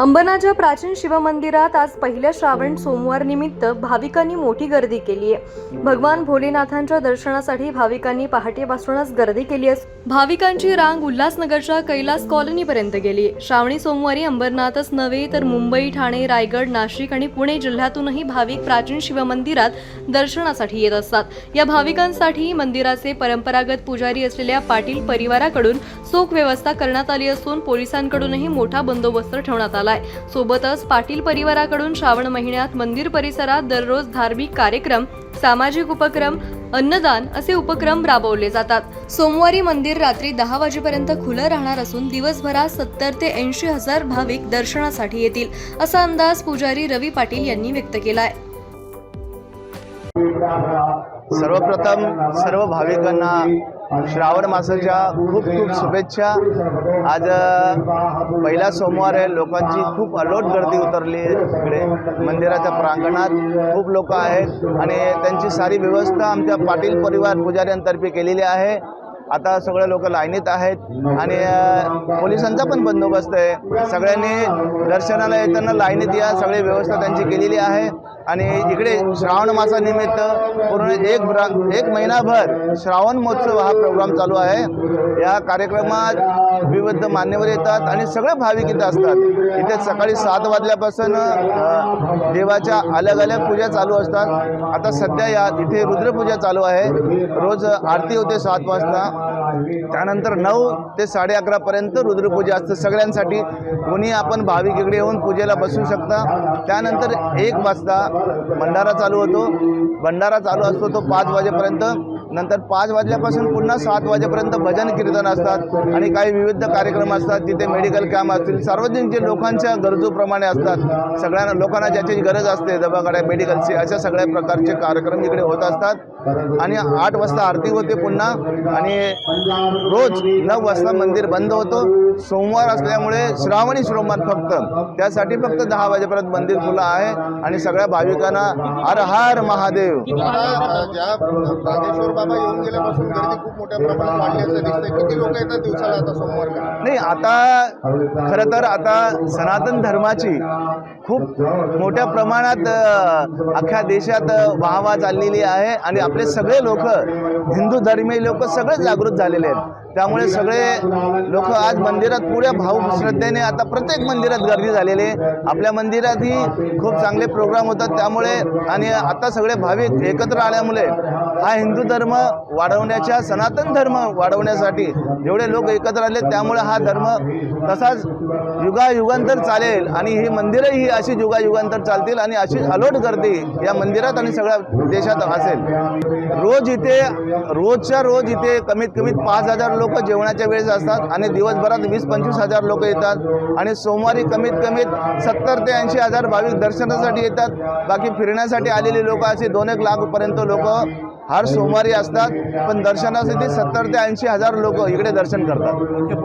अंबनाच्या प्राचीन शिवमंदिरात आज पहिल्या श्रावण सोमवार निमित्त भाविकांनी मोठी गर्दी केली आहे. भगवान भोलेनाथांच्या दर्शनासाठी भाविकांनी पहाटेपासूनच गर्दी केली असून भाविकांची रांग उल्हासनगरच्या कैलास कॉलनीपर्यंत गेली. श्रावणी सोमवारी अंबरनाथच नव्हे तर मुंबई ठाणे रायगड नाशिक आणि पुणे जिल्ह्यातूनही भाविक प्राचीन शिवमंदिरात दर्शनासाठी येत असतात. या भाविकांसाठी मंदिराचे परंपरागत पुजारी असलेल्या पाटील परिवाराकडून चोख व्यवस्था करण्यात आली असून पोलिसांकडूनही मोठा बंदोबस्त ठेवण्यात आलाय सोबतच पाटील परिवाराकडून श्रावण महिन्यात मंदिर परिसरात दररोज धार्मिक कार्यक्रम सामाजिक उपक्रम अन्नदान असे उपक्रम राबवले जातात. सोमवारी मंदिर रात्री दहा वाजेपर्यंत खुलं राहणार असून दिवसभरात सत्तर ते ऐंशी हजार भाविक दर्शनासाठी येतील असा अंदाज पुजारी रवी पाटील यांनी व्यक्त केलाय. सर्वप्रथम सर्व भाविकांना श्रावण मासाच्या खूप खूप शुभेच्छा. आज पहिला सोमवार आहे. लोकांची खूप अलोट गर्दी उतरली आहे इकडे मंदिराच्या प्रांगणात खूप लोक आहेत. आणि त्यांची सारी व्यवस्था आमच्या पाटील परिवार पुजाऱ्यांतर्फे केलेली आहे. आता सगळे लोक लाईनीत आहेत आणि पोलिसांचा पण बंदोबस्त आहे. सगळ्यांनी दर्शनाला येताना लाईनीत या सगळी व्यवस्था त्यांची केलेली आहे. आणि इकडे श्रावण मासानिमित्त पूर्ण एक ब्रा एक महिनाभर श्रावण महोत्सव हा प्रोग्राम चालू आहे. या कार्यक्रमात विविध मान्यवर येतात आणि सगळे भाविक इथे असतात. इथे सकाळी सात वाजल्यापासून देवाच्या अलग अलग पूजा चालू असतात. आता सध्या या इथे रुद्रपूजा चालू आहे. रोज आरती होते सात वाजता. त्यानंतर नऊ ते साडे अकरापर्यंत रुद्रपूजा असते. सगळ्यांसाठी कोणी आपण भाविक इकडे येऊन पूजेला बसू शकता. त्यानंतर एक वाजता भंडारा चालू होतो. भंडारा चालू असतो तो पाच वाजेपर्यंत. नंतर पाच वाजल्यापासून पुन्हा सात वाजेपर्यंत भजन कीर्तन असतात आणि काही विविध कार्यक्रम असतात. तिथे मेडिकल कॅम्प असतील. सार्वजनिक जे लोकांच्या गरजूप्रमाणे असतात. सगळ्यांना लोकांना ज्याची गरज असते दवाखान्या मेडिकलची अशा सगळ्या प्रकारचे कार्यक्रम इकडे होत असतात. आणि आठ वाजता आरती होते पुन्हा. आणि रोज नऊ वाजता मंदिर बंद होतो. सोमवार असल्यामुळे श्रावणी सोमवार फक्त. त्यासाठी फक्त दहा वाजेपर्यंत मंदिर खुलं आहे. आणि सगळ्या भाविकांना हर हर महादेव. मोठ्या प्रमाणात नाही आता खरं तर आता सनातन धर्माची खूप मोठ्या प्रमाणात अख्ख्या देशात वाहवा चाललेली आहे. आणि आपले सगळे लोक हिंदू धर्मीय लोक सगळे जागृत झालेले आहेत. त्यामुळे सगळे लोक आज मंदिरात पुऱ्या भाऊ श्रद्धेने आता प्रत्येक मंदिरात गर्दी झालेली आहे. आपल्या मंदिरातही खूप चांगले प्रोग्राम होतात. त्यामुळे आणि आता सगळे भाविक एकत्र आल्यामुळे हा हिंदू धर्म वाढवण्याच्या सनातन धर्म वाढवण्यासाठी जेवढे लोक एकत्र आले त्यामुळे हा धर्म तसाच युगायुगांतर चालेल आणि ही मंदिरं ही अशी युगायुगांतर चालतील आणि अशी अलोट गर्दी या मंदिरात आणि सगळ्या देशात असेल. रोज इथे रोजच्या रोज इथे कमीत कमीत पाच हजार लोक जेवणाच्या वेळेस असतात आणि दिवसभरात वीस पंचवीस हजार लोक येतात. आणि सोमवारी कमीत कमीत सत्तर ते ऐंशी हजार भाविक दर्शनासाठी येतात. बाकी फिरण्यासाठी आलेली लोक असे दोन एक लाखपर्यंत लोक हर सोमवारी असतात. पण दर्शनासाठी सत्तर ते ऐंशी हजार लोक इकडे दर्शन करतात.